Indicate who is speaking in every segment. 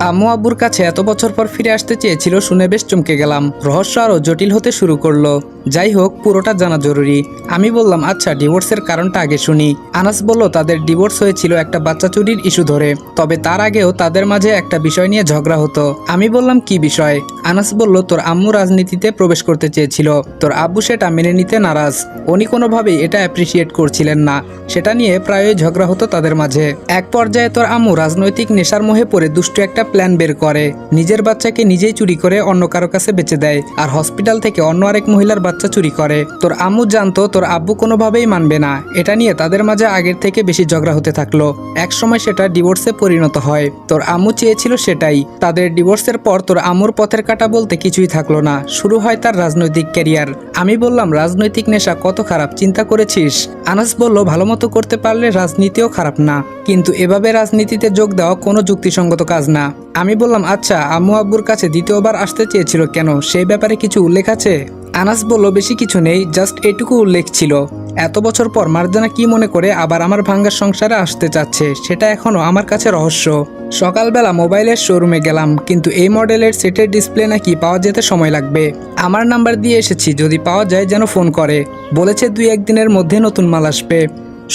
Speaker 1: আম্মু আব্বুর কাছে এত বছর পর ফিরে আসতে চেয়েছিল শুনে বেশ চমকে গেলাম। রহস্য আরও জটিল হতে শুরু করল। যাই হোক পুরোটা জানা জরুরি। আমি বললাম আচ্ছা ডিভোর্সের কারণটা আগে শুনি। আনাস বলল, তাদের ডিভোর্স হয়েছিল একটা বাচ্চা চুরির ইস্যু ধরে, তবে তার আগেও তাদের মাঝে একটা বিষয় নিয়ে ঝগড়া হতো। আমি বললাম, কি বিষয়? আনাস বলল, তোর আম্মু রাজনীতিতে প্রবেশ করতে চেয়েছিল। তোর আব্বু সেটা মেনে নিতে নারাজ। উনি কোনোভাবেই এটা অ্যাপ্রিসিয়েট করছিলেন না। সেটা নিয়ে প্রায়ই ঝগড়া হতো তাদের মাঝে। এক পর্যায়ে তোর আম্মু রাজনৈতিক নেশার মোহে পড়ে দুষ্টু একটা প্ল্যান বের করে। নিজের বাচ্চাকে নিজেই চুরি করে অন্য কারও কাছে বেচে দেয়। আর হসপিটাল থেকে অন্য আরেক মহিলার বাচ্চা চুরি করে। তোর আম্মু জানতো, তোর আব্বু কোনোভাবেই মানবে না। এটা নিয়ে তাদের মাঝে আগের থেকে বেশি ঝগড়া হতে থাকল। এক সময় সেটা ডিভোর্সে পরিণত হয়। তোর আম্মু চেয়েছিল সেটাই। তাদের ডিভোর্সের পর তোর আম্মুর পথের কাটা বলতে কিছুই থাকল না। শুরু হয় তার রাজনৈতিক ক্যারিয়ার। আমি বললাম, রাজনৈতিক নেশা কত খারাপ, চিন্তা করেছিস? আনাস বলল ভালো মতো করতে পারলে রাজনীতিও খারাপ না। কিন্তু এভাবে রাজনীতিতে যোগ দেওয়া কোনো যুক্তিসঙ্গত কাজ না। আমি বললাম আচ্ছা আম্মু আব্বুর কাছে দ্বিতীয়বার আসতে চেয়েছিল কেন? সেই ব্যাপারে কিছু উল্লেখ আছে? আনাস বলল, বেশি কিছু নেই জাস্ট এটুকু উল্লেখ ছিল। এত বছর পর মার্জানা কি মনে করে আবার আমার ভাঙ্গার সংসারে আসতে চাচ্ছে, সেটা এখনও আমার কাছে রহস্য। সকালবেলা মোবাইলের শোরুমে গেলাম, কিন্তু এই মডেলের সেটের ডিসপ্লে নাকি পাওয়া যেতে সময় লাগবে। আমার নাম্বার দিয়ে এসেছি, যদি পাওয়া যায় যেন ফোন করে। বলেছে দুই একদিনের মধ্যে নতুন মাল আসবে।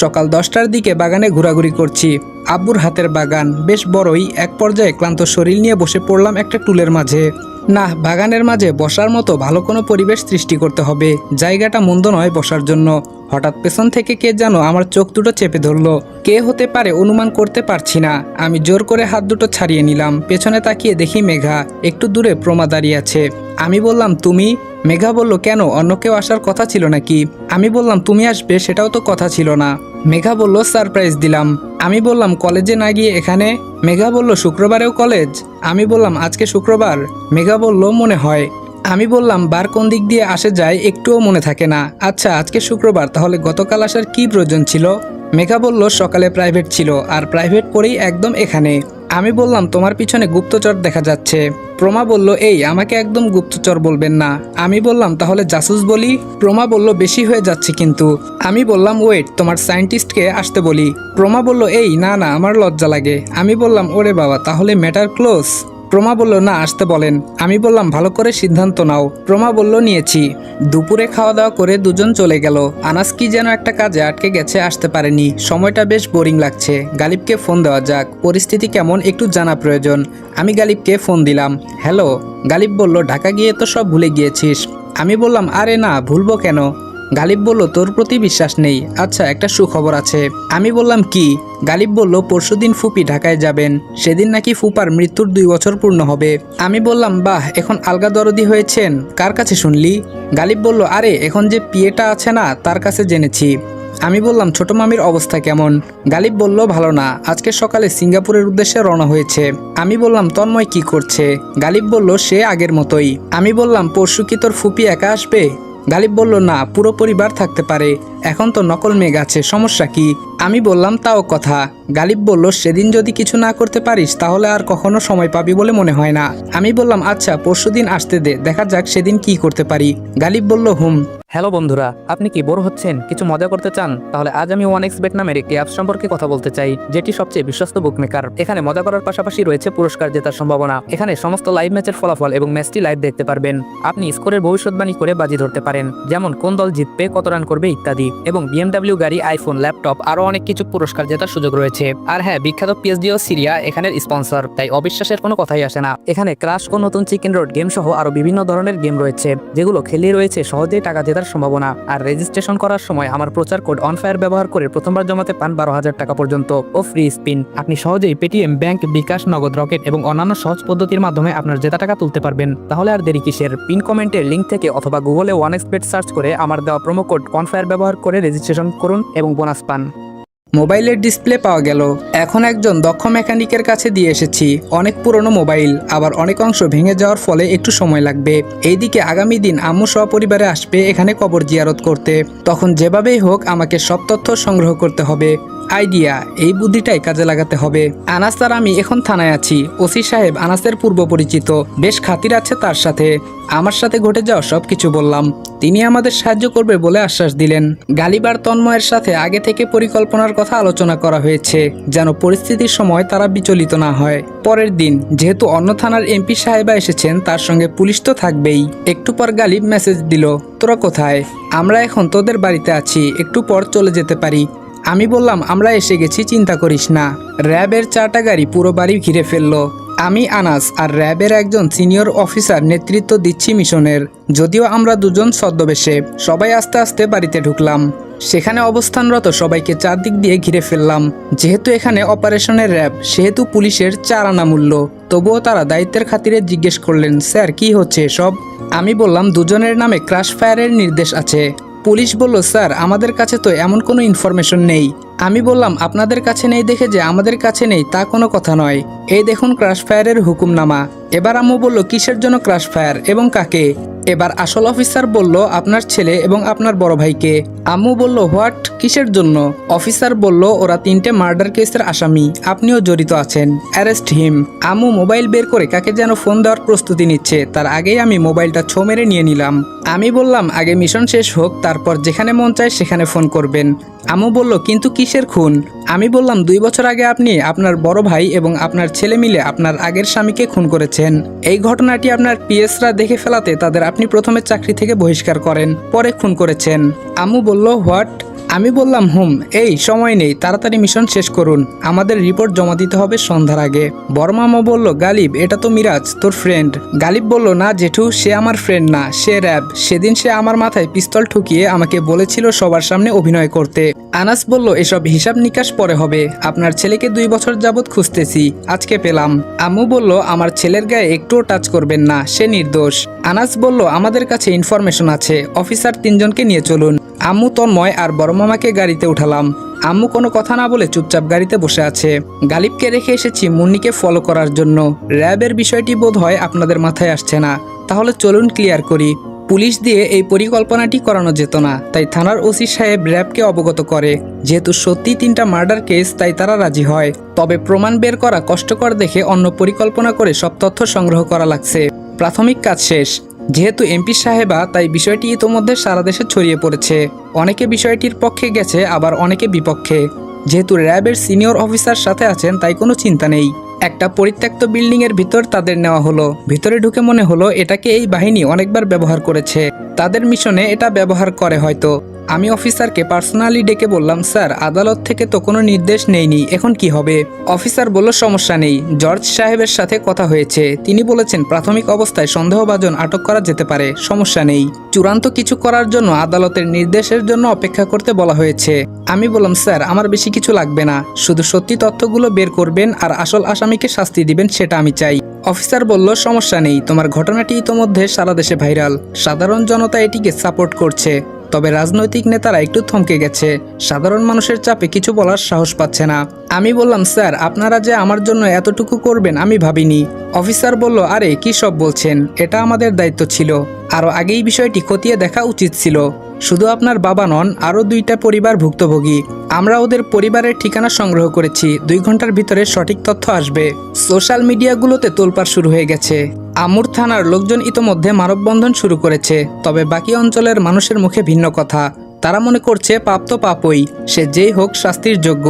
Speaker 1: সকাল দশটার দিকে বাগানে ঘোরাঘুরি করছি। আব্বুর হাতের বাগান, বেশ বড়ই, এক পর্যায়ে ক্লান্ত শরীর নিয়ে বসে পড়লাম একটা টুলের মাঝে। না, বাগানের মাঝে বসার মতো ভালো কোনো পরিবেশ সৃষ্টি করতে হবে। জায়গাটা মন্দ নয় বসার জন্য। হঠাৎ পেছন থেকে কে যেন আমার চোখ দুটো চেপে ধরলো। কে হতে পারে অনুমান করতে পারছি না। আমি জোর করে হাত দুটো ছাড়িয়ে নিলাম। পেছনে তাকিয়ে দেখি মেঘা। একটু দূরে প্রমা দাঁড়িয়ে আছে। আমি বললাম, তুমি? মেঘা বলল, কেন? অন্য কেউ আসার কথা ছিল নাকি? আমি বললাম, তুমি আসবে, সেটাও তো কথা ছিল না। মেঘা বলল, সারপ্রাইজ দিলাম। আমি বললাম, কলেজে না গিয়ে এখানে? মেঘা বলল, শুক্রবারেও কলেজ? আমি বললাম, আজকে শুক্রবার। মেঘা বলল, মনে হয়। আমি বললাম, বার কোন দিক দিয়ে আসে যায় একটুও মনে থাকে না। আচ্ছা আজকে শুক্রবার, তাহলে গতকাল আসার কি প্রয়োজন ছিল? মেঘা বলল, সকালে প্রাইভেট ছিল, আর প্রাইভেট পড়েই একদম এখানে। আমি বললাম, তোমার পিছনে গুপ্তচর দেখা যাচ্ছে। প্রমা বলল, এই, আমাকে একদম গুপ্তচর বলবেন না। আমি বললাম, তাহলে জাসুস বলি? প্রমা বলল, বেশি হয়ে যাচ্ছে কিন্তু। আমি বললাম, ওয়েট, তোমার সায়েন্টিস্টকে আসতে বলি। প্রমা বলল, এই, না না, আমার লজ্জা লাগে। আমি বললাম, ওরে বাবা, তাহলে ম্যাটার ক্লোজ? প্রমা বলল, না, আসতে বলেন। আমি বললাম, ভালো করে সিদ্ধান্ত নাও। প্রমা বলল, নিয়েছি। দুপুরে খাওয়া দাওয়া করে দুজন চলে গেল। আনাস কি যেন একটা কাজে আটকে গেছে, আসতে পারেনি। সময়টা বেশ বোরিং লাগছে। গালিবকে ফোন দেওয়া যাক। পরিস্থিতি কেমন, একটু জানা প্রয়োজন। আমি গালিবকে ফোন দিলাম, হ্যালো? গালিব বলল, ঢাকা গিয়ে তো সব ভুলে গিয়েছিস। আমি বললাম, আরে না, ভুলবো কেন? গালিব বলল, তোর প্রতি বিশ্বাস নেই। আচ্ছা একটা সুখবর আছে। আমি বললাম, কি? গালিব বলল, পরশুদিন ফুপি ঢাকায় যাবেন। সেদিন নাকি ফুপার মৃত্যুর দুই বছর পূর্ণ হবে। আমি বললাম, বাহ, এখন আলগা দরদি হয়েছেন। কার কাছে শুনলি? গালিব বলল, আরে, এখন যে পিয়েটা আছে না, তার কাছে জেনেছি। আমি বললাম, ছোট মামির অবস্থা কেমন? গালিব বলল, ভালো না। আজকে সকালে সিঙ্গাপুরের উদ্দেশ্যে রওনা হয়েছে। আমি বললাম, তন্ময় কি করছে? গালিব বলল, সে আগের মতোই। আমি বললাম, পরশু কি তোর ফুপি একা আসবে? গালিব বলল না পুরো পরিবার থাকতে পারে। এখন তো নকল মেঘ আছে, সমস্যা কি? আমি বললাম, তাও কথা। গালিব বলল, সেদিন যদি কিছু না করতে পারিস, তাহলে আর কখনো সময় পাবি বলে মনে হয় না। আমি বললাম আচ্ছা পরশুদিন আসতে দে, দেখা যাক সেদিন কি করতে পারি। গালিব বলল, হুম।
Speaker 2: হ্যালো বন্ধুরা, আপনি কি বোর হচ্ছেন? কিছু মজা করতে চান? তাহলে আজ আমি ওয়ান এক্স বেট নামের একটি অ্যাপ সম্পর্কে কথা বলতে চাই, যেটি সবচেয়ে বিশ্বস্ত বুকমেকার এখানে মজা করার পাশাপাশি রয়েছে পুরস্কার জেতার সম্ভাবনা। এখানে সমস্ত লাইভ ম্যাচের ফলাফল এবং ম্যাচটি লাইভ দেখতে পারবেন। আপনি স্কোরের ভবিষ্যৎবাণী করে বাজি ধরতে পারেন, যেমন কোন দল জিতবে, কত রান করবে, ইত্যাদি। এবং বিএমডাব্লিউ গাড়ি আইফোন ল্যাপটপ আরও অনেক কিছু পুরস্কার জেতার সুযোগ রয়েছে। আর হ্যাঁ বিখ্যাত পিএসডি ও সিরিয়া এখানের স্পন্সর তাই অবিশ্বাসের কোনো কথাই আসে না। এখানে ক্রাশ ও নতুন চিকেন রোড গেম সহ আরও বিভিন্ন ধরনের গেম রয়েছে, যেগুলো খেলে রয়েছে সহজেই টাকা জেতার সম্ভাবনা। আর রেজিস্ট্রেশন করার সময় আমার প্রচার কোড অনফায়ার ব্যবহার করে প্রথমবার জমাতে পান বারো হাজার টাকা পর্যন্ত। ও ফ্রি স্পিন আপনি সহজেই পেটিএম ব্যাংক বিকাশ, নগদ রকেট এবং অন্যান্য সহজ পদ্ধতির মাধ্যমে আপনার জেতা টাকা তুলতে পারবেন। তাহলে আর দেরি কিসের? পিন কমেন্টের লিঙ্ক থেকে অথবা গুগলে ওয়ান এক্সপেট সার্চ করে আমার দেওয়া প্রোমো কোড অনফায়ার ব্যবহার করে রেজিস্ট্রেশন করুন এবং বোনাস পান।
Speaker 1: মোবাইলের ডিসপ্লে পাওয়া গেল। এখন একজন দক্ষ মেকানিকের কাছে দিয়ে এসেছি। অনেক পুরনো মোবাইল আবার অনেক অংশ ভেঙে যাওয়ার ফলে একটু সময় লাগবে। এইদিকে আগামী দিন আম্মু সপরিবারে আসবে এখানে কবর জিয়ারত করতে। তখন যেভাবেই হোক আমাকে সব তথ্য সংগ্রহ করতে হবে। আইডিয়া, এই বুদ্ধিটাই কাজে লাগাতে হবে। আনাস আর আমি এখন থানায় আছি। ওসি সাহেব আনাসের পূর্ব পরিচিত। বেশ খাতির আছে তার সাথে। আমার সাথে ঘটে যাওয়া সব কিছু বললাম। তিনি আমাদের সাহায্য করবে বলে আশ্বাস দিলেন। গালিবার তন্ময়ের সাথে আগে থেকে পরিকল্পনার কথা আলোচনা করা হয়েছে, যেন পরিস্থিতির সময় তারা বিচলিত না হয়। পরের দিন, যেহেতু অন্য থানার এমপি সাহেবা এসেছেন, তার সঙ্গে পুলিশ তো থাকবেই। একটু পর গালিব মেসেজ দিল, তোরা কোথায়? আমরা এখন তোদের বাড়িতে আছি, একটু পর চলে যেতে পারি। আমি বললাম, আমরা এসে গেছি, চিন্তা করিস না। র্যাবের চারটা গাড়ি পুরো বাড়ি ঘিরে ফেলল। আমি, আনাস আর র্যাবের একজন সিনিয়র অফিসার নেতৃত্ব দিচ্ছি মিশনের। যদিও আমরা দুজন ছদ্মবেশে, সবাই আস্তে আস্তে বাড়িতে ঢুকলাম। সেখানে অবস্থানরত সবাইকে চারদিক দিয়ে ঘিরে ফেললাম। যেহেতু এখানে অপারেশনের র্যাব, সেহেতু পুলিশের চার আনা মূল্য তবুও তারা দায়িত্বের খাতিরে জিজ্ঞেস করলেন, স্যার, কি হচ্ছে সব আমি বললাম, দুজনের নামে ক্রাশ ফায়ারের নির্দেশ আছে। পুলিশ বলল স্যার আমাদের কাছে তো এমন কোনো ইনফরমেশন নেই। আমি বললাম, আপনাদের কাছে নেই দেখে যে আমাদের কাছে নেই, তা কোনো কথা নয়। এই দেখুন ক্রাশ ফায়ারের হুকুমনামা। এবার আম্মু বলল, কিসের জন্য ক্রাশ ফায়ার এবং কাকে? এবার আসল অফিসার বলল, আপনার ছেলে এবং আপনার বড় ভাইকে। আম্মু বলল, হোয়াট? কিসের জন্য? অফিসার বলল, ওরা তিনটে মার্ডার কেসের আসামি, আপনিও জড়িত আছেন, অ্যারেস্ট হিম। আম্মু মোবাইল বের করে কাকে যেন ফোন দেওয়ার প্রস্তুতি নিচ্ছে, তার আগেই আমি মোবাইলটা ছো মেরে নিয়ে নিলাম। আমি বললাম, আগে মিশন শেষ হোক, তারপর যেখানে মন চায় সেখানে ফোন করবেন। আম্মু বলল, কিন্তু কিসের খুন? আমি বললাম, দুই বছর আগে আপনি আপনার বড় ভাই এবং আপনার ছেলে মিলে আপনার আগের স্বামীকে খুন করেছেন। এই ঘটনাটি আপনার পিএসরা দেখে ফেলাতে তাদের আপনি প্রথমে চাকরি থেকে বহিষ্কার করেন, পরে খুন করেছেন। আমু বলল, হোয়াট? আমি বললাম, হুম, এই সময় নেই, তাড়াতাড়ি মিশন শেষ করুন। আমাদের রিপোর্ট জমা দিতে হবে সন্ধ্যার আগে। বড়মামা বলল, গালিব, এটা তো মিরাজ, তোর ফ্রেন্ড গালিব বলল, না জেঠু, সে আমার ফ্রেন্ড না, সে র্যাব সেদিন সে আমার মাথায় পিস্তল ঠুকিয়ে আমাকে বলেছিল সবার সামনে অভিনয় করতে। আনাস বলল, এসব হিসাব নিকাশ পরে হবে। আপনার ছেলেকে দুই বছর যাবৎ খুঁজতেছি, আজকে পেলাম। আম্মু বলল, আমার ছেলের গায়ে একটুও টাচ করবেন না, সে নির্দোষ। আনাস বলল, আমাদের কাছে ইনফরমেশন আছে অফিসার তিনজনকে নিয়ে চলুন। আম্মু তন্ময় আর বড় মামাকে গাড়িতে উঠালাম। আম্মু কোনো কথা না বলে চুপচাপ গাড়িতে বসে আছে। গালিবকে রেখে এসেছি মুন্নিকে ফলো করার জন্য। র্যাবের বিষয়টি বোধ হয় আপনাদের মাথায় আসছে না। তাহলে চলুন ক্লিয়ার করি। পুলিশ দিয়ে এই পরিকল্পনাটি করানো যেত না, তাই থানার ওসি সাহেব র্যাবকে অবগত করে। যেহেতু সত্যি তিনটা মার্ডার কেস, তাই তারা রাজি হয়। তবে প্রমাণ বের করা কষ্টকর দেখে অন্য পরিকল্পনা করে সব তথ্য সংগ্রহ করা লাগছে। প্রাথমিক কাজ শেষ। যেহেতু এমপি সাহেবা, তাই বিষয়টি ইতোমধ্যে সারা দেশে ছড়িয়ে পড়েছে। অনেকে বিষয়টির পক্ষে গেছে, আবার অনেকে বিপক্ষে। যেহেতু র্যাবের সিনিয়র অফিসার সাথে আছেন, তাই কোনো চিন্তা নেই। একটা পরিত্যক্ত বিল্ডিংয়ের ভিতর তাদের নেওয়া হলো। ভিতরে ঢুকে মনে হলো, এটাকে এই বাহিনী অনেকবার ব্যবহার করেছে। তাদের মিশনে এটা ব্যবহার করে হয়তো। আমি অফিসারকে পার্সোনালি ডেকে বললাম, স্যার, আদালত থেকে তো কোনো নির্দেশ নেইনি, এখন কি হবে? অফিসার বলল, সমস্যা নেই। জর্জ সাহেবের সাথে কথা হয়েছে। তিনি বলেছেন, প্রাথমিক অবস্থায় সন্দেহভাজন আটক করা যেতে পারে, সমস্যা নেই। চূড়ান্ত কিছু করার জন্য আদালতের নির্দেশের জন্য অপেক্ষা করতে বলা হয়েছে। আমি বললাম, স্যার, আমার বেশি কিছু লাগবে না। শুধু সত্যি তথ্যগুলো বের করবেন আর আসল আসামিকে শাস্তি দিবেন, সেটা আমি চাই। অফিসার বলল, সমস্যা নেই। তোমার ঘটনাটি ইতোমধ্যে সারা দেশে ভাইরাল। সাধারণ জনতা এটিকে সাপোর্ট করছে। তবে রাজনৈতিক নেতারা একটু থমকে গেছে। সাধারণ মানুষের চাপে কিছু বলার সাহস পাচ্ছে না। আমি বললাম, স্যার, আপনারা যে আমার জন্য এতটুকু করবেন, আমি ভাবিনি। অফিসার বলল, আরে, কি সব বলছেন? এটা আমাদের দায়িত্ব ছিল। আরও আগেই বিষয়টি খতিয়ে দেখা উচিত ছিল। শুধু আপনার বাবা নন, আরও দুইটা পরিবার ভুক্তভোগী। আমরা ওদের পরিবারের ঠিকানা সংগ্রহ করেছি, দুই ঘণ্টার ভিতরে সঠিক তথ্য আসবে। সোশ্যাল মিডিয়াগুলোতে তোলপাড় শুরু হয়ে গেছে। আমুর থানার লোকজন ইতোমধ্যে মানববন্ধন শুরু করেছে, তবে বাকি অঞ্চলের মানুষের মুখে ভিন্ন কথা। তারা মনে করছে, পাপ তো পাপই, সে যেই হোক শাস্তির যোগ্য।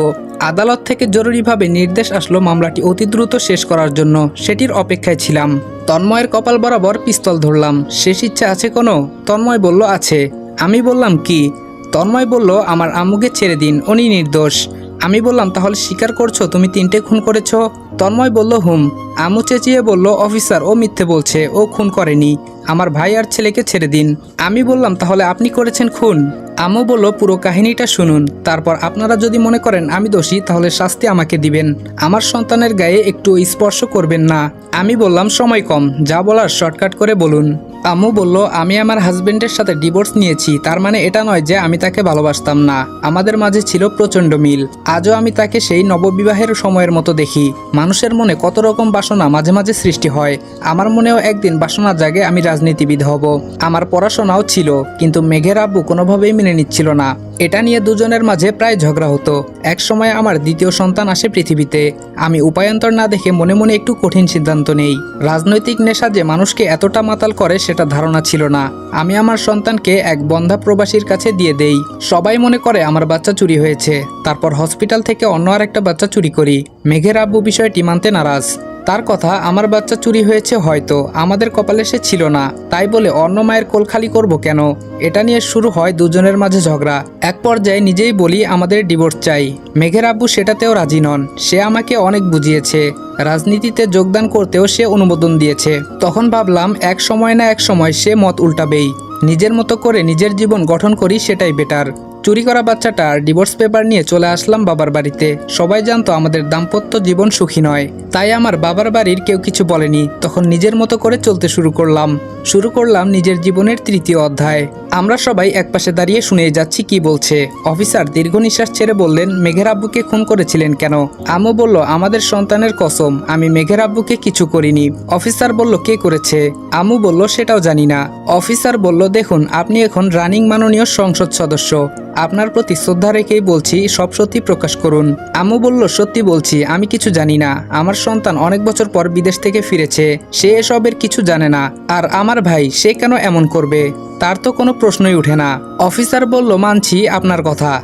Speaker 1: আদালত থেকে জরুরিভাবে নির্দেশ আসলো মামলাটি অতি দ্রুত শেষ করার জন্য, সেটির অপেক্ষায় ছিলাম। তন্ময়ের কপাল বরাবর পিস্তল ধরলাম, শেষ ইচ্ছা আছে কোনো? তন্ময় বলল, আছে। আমি বললাম, কি? তন্ময় বলল, আমার আম্মুকে ছেড়ে দিন উনি নির্দোষ। আমি বললাম, তাহলে স্বীকার করছ, তুমি তিনটে খুন করেছ? তন্ময় বলল, হুম। আম্মু চেঁচিয়ে বলল, অফিসার, ও মিথ্যে বলছে, ও খুন করেনি। আমার ভাই আর ছেলেকে ছেড়ে দিন। আমি বললাম, তাহলে আপনি করেছেন খুন? আম্মু বলল, পুরো কাহিনীটা শুনুন, তারপর আপনারা যদি মনে করেন আমি দোষী, তাহলে শাস্তি আমাকে দিবেন। আমার সন্তানের গায়ে একটু স্পর্শ করবেন না। আমি বললাম, সময় কম, যা বলার, শর্টকাট করে বলুন। আম্মু বলল, আমি আমার হাজবেন্ডের সাথে ডিভোর্স নিয়েছি। তার মানে এটা নয় যে আমি তাকে ভালোবাসতাম না। আমাদের মাঝে ছিল প্রচণ্ড মিল। আজও আমি তাকে সেই নববিবাহের সময়ের মতো দেখি। মানুষের মনে কত রকম বাসনা মাঝে মাঝে সৃষ্টি হয়। আমার মনেও একদিন বাসনা জাগে আমি রাজনীতিবিদ হব। আমার পড়াশোনাও ছিল, কিন্তু মেঘের আব্বু কোনোভাবেই মেনে নিচ্ছিল না। এটা নিয়ে দুজনের মাঝে প্রায় ঝগড়া হতো। এক সময় আমার দ্বিতীয় সন্তান আসে পৃথিবীতে। আমি উপায়ন্তর না দেখে মনে মনে একটু কঠিন সিদ্ধান্ত নেই। রাজনৈতিক নেশা যে মানুষকে এতটা মাতাল করে সেটা ধারণা ছিল না। আমি আমার সন্তানকে এক বন্ধা প্রবাসীর কাছে দিয়ে দেই। সবাই মনে করে আমার বাচ্চা চুরি হয়েছে। তারপর হসপিটাল থেকে অন্য আরেকটা বাচ্চা চুরি করি। মেঘের আব্বু বিষয়টি মানতে নারাজ। তার কথা, আমার বাচ্চা চুরি হয়েছে হয়তো, আমাদের কপালে সে ছিল না, তাই বলে অন্য মায়ের কোল খালি করব কেন? এটা নিয়ে শুরু হয় দুজনের মাঝে ঝগড়া। এক পর্যায়ে নিজেই বলি, আমাদের ডিভোর্স চাই। মেঘের আব্বু সেটাতেও রাজি নন। সে আমাকে অনেক বুঝিয়েছে। রাজনীতিতে যোগদান করতেও সে অনুমোদন দিয়েছে। তখন ভাবলাম, এক সময় না এক সময় সে মত উল্টাবেই। নিজের মতো করে নিজের জীবন গঠন করি সেটাই বেটার চুরি করা বাচ্চাটার ডিভোর্স পেপার নিয়ে চলে আসলাম বাবার বাড়িতে। সবাই জানতো আমাদের দাম্পত্য জীবন সুখী নয়। তাই আমার বাবার বাড়ির কেউ কিছু বলেনি। তখন নিজের মতো করে চলতে শুরু করলাম। শুরু করলাম নিজের জীবনের তৃতীয় অধ্যায়। আমরা সবাই একপাশে দাঁড়িয়ে শুনে যাচ্ছি কি বলছে। অফিসার দীর্ঘ নিঃশ্বাস ছেড়ে বললেন, মেঘের আব্বুকে খুন করেছিলেন কেন? আম্মু বলল, আমাদের সন্তানের কসম, আমি মেঘের আব্বুকে কিছু করিনি। অফিসার বলল, কে করেছে? আম্মু বলল, সেটাও জানি না। অফিসার বলল, দেখুন, আপনি এখন রানিং মাননীয় সংসদ সদস্য। আপনার প্রতি শ্রদ্ধা রেখেই বলছি, সব সত্যি প্রকাশ করুন। আম্মু বলল, সত্যি বলছি, আমি কিছু জানি না। আমার সন্তান অনেক বছর পর বিদেশ থেকে ফিরেছে। সে এসবের কিছু জানে না। আর আমার ভাই, সে কেন এমন করবে? তার তো কোনো প্রশ্নই উঠে না। অফিসার বলল, মানছি আপনার কথা।